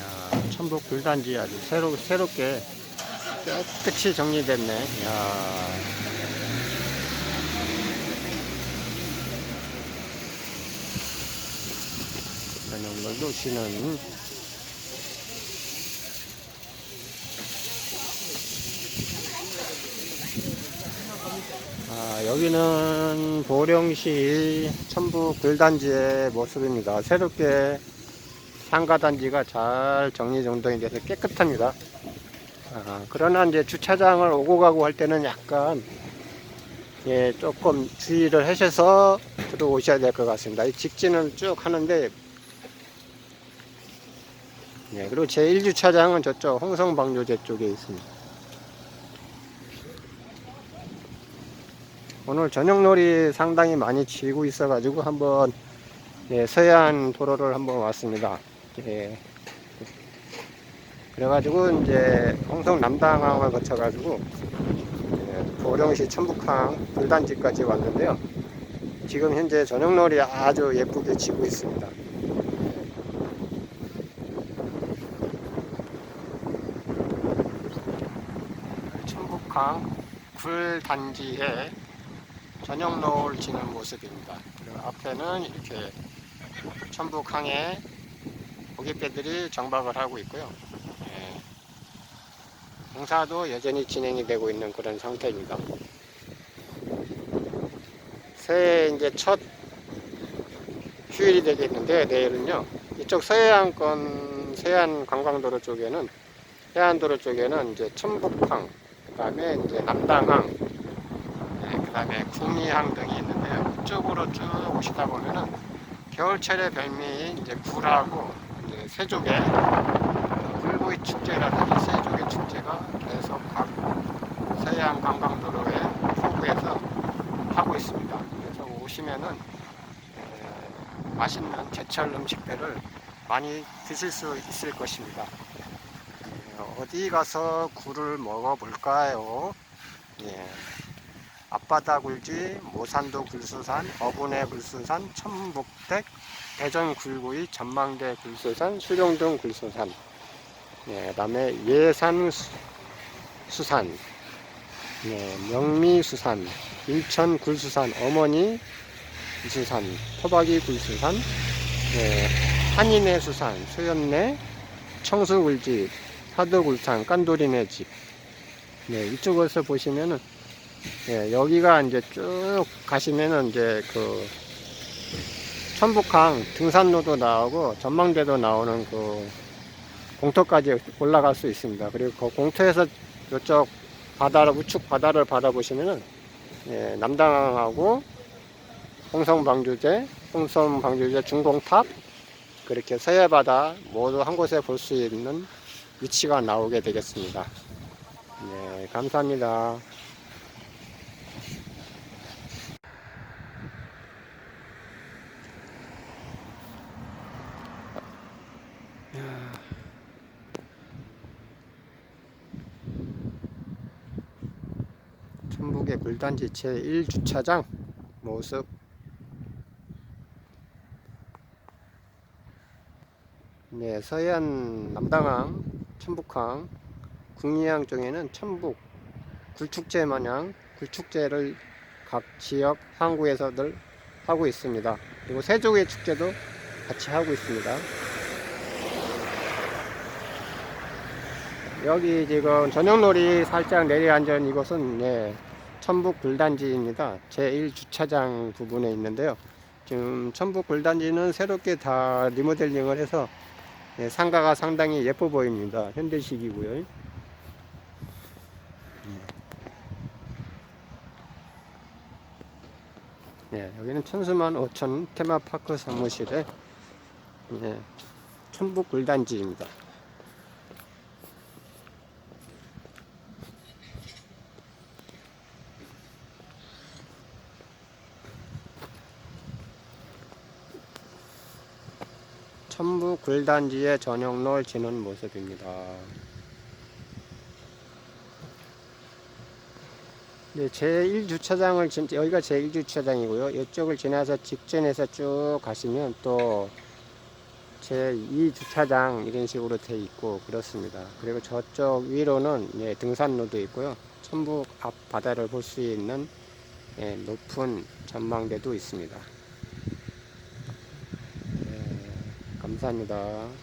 야, 천북 굴단지 아주 새로, 새롭게 깨끗이 정리됐네. 야. 저녁물도 쉬는 아, 여기는 보령시 천북 굴단지의 모습입니다. 새롭게 상가단지가 잘 정리정돈이 돼서 깨끗합니다. 아, 그러나 이제 주차장을 오고 가고 할 때는 약간 예, 조금 주의를 하셔서 들어오셔야 될 것 같습니다. 이 직진을 쭉 하는데 예, 그리고 제1주차장은 저쪽 홍성방조제 쪽에 있습니다. 오늘 저녁놀이 상당히 많이 치고 있어가지고 한번 예, 서해안 도로를 한번 왔습니다. 예. 그래가지고 이제 홍성 남당항을 거쳐가지고 예, 보령시 천북항 불단지까지 왔는데요. 지금 현재 저녁놀이 아주 예쁘게 치고 있습니다. 천북항 굴단지에 저녁 노을 지는 모습입니다. 그리고 앞에는 이렇게 천북항에 고깃배들이 정박을 하고 있고요. 예. 공사도 여전히 진행이 되고 있는 그런 상태입니다. 새해 이제 첫 휴일이 되겠는데 내일은요. 이쪽 서해안권 서해안 관광도로 쪽에는 해안도로 쪽에는 이제 천북항, 그다음에 이제 남당항, 네, 그 다음에 국리항 등이 있는데요. 이쪽으로 쭉 오시다 보면은 겨울철의 별미 이제 굴하고 세족의 굴구이 축제라든지 세족의 축제가 계속 각 서해안 관광도로의 포구에서 하고 있습니다. 그래서 오시면은 에, 맛있는 제철 음식들을 많이 드실 수 있을 것입니다. 에, 어디 가서 굴을 먹어볼까요? 예. 앞바다 굴지, 모산도 굴수산, 어분의 굴수산, 천북댁, 대전 굴구이, 전망대 굴수산, 수령동 굴수산, 예, 그다음에 예산 수- 수산, 예, 명미 수산, 인천 굴수산, 어머니 수산, 토박이 굴수산, 예, 한인의 수산, 소연내, 청수굴집, 사도굴산, 깐도리네 집. 네, 이쪽에서 보시면은 예, 여기가 이제 쭉 가시면은 이제 그 천북항 등산로도 나오고 전망대도 나오는 그 공터까지 올라갈 수 있습니다. 그리고 그 공터에서 이쪽 바다를 우측 바다를 바라보시면은 예, 남당항하고 홍성방주제, 홍성방주제 중공탑 그렇게 서해바다 모두 한 곳에 볼 수 있는 위치가 나오게 되겠습니다. 네, 감사합니다. 천북의 불단지 제1주차장 모습 네, 서해안 남당항, 천북항, 국리항 쪽에는 천북 굴축제 마냥 굴축제를 각 지역 항구에서들 하고 있습니다. 그리고 세족의 축제도 같이 하고 있습니다. 여기 지금 저녁놀이 살짝 내려앉은 이곳은 예, 천북 굴단지입니다. 제1주차장 부분에 있는데요. 지금 천북 굴단지는 새롭게 다 리모델링을 해서 예, 상가가 상당히 예뻐 보입니다. 현대식이고요. 예, 여기는 천수만 오천 테마파크 사무실의 예, 천북 굴단지입니다. 천북 굴단지의 저녁놀 지는 모습입니다. 네, 제1주차장을 진 여기가 제1주차장이고요. 이쪽을 지나서 직전에서 쭉 가시면 또 제 2주차장 이런 식으로 돼 있고 그렇습니다. 그리고 저쪽 위로는 예, 등산로도 있고요. 천북 앞 바다를 볼 수 있는 예, 높은 전망대도 있습니다. 예, 감사합니다.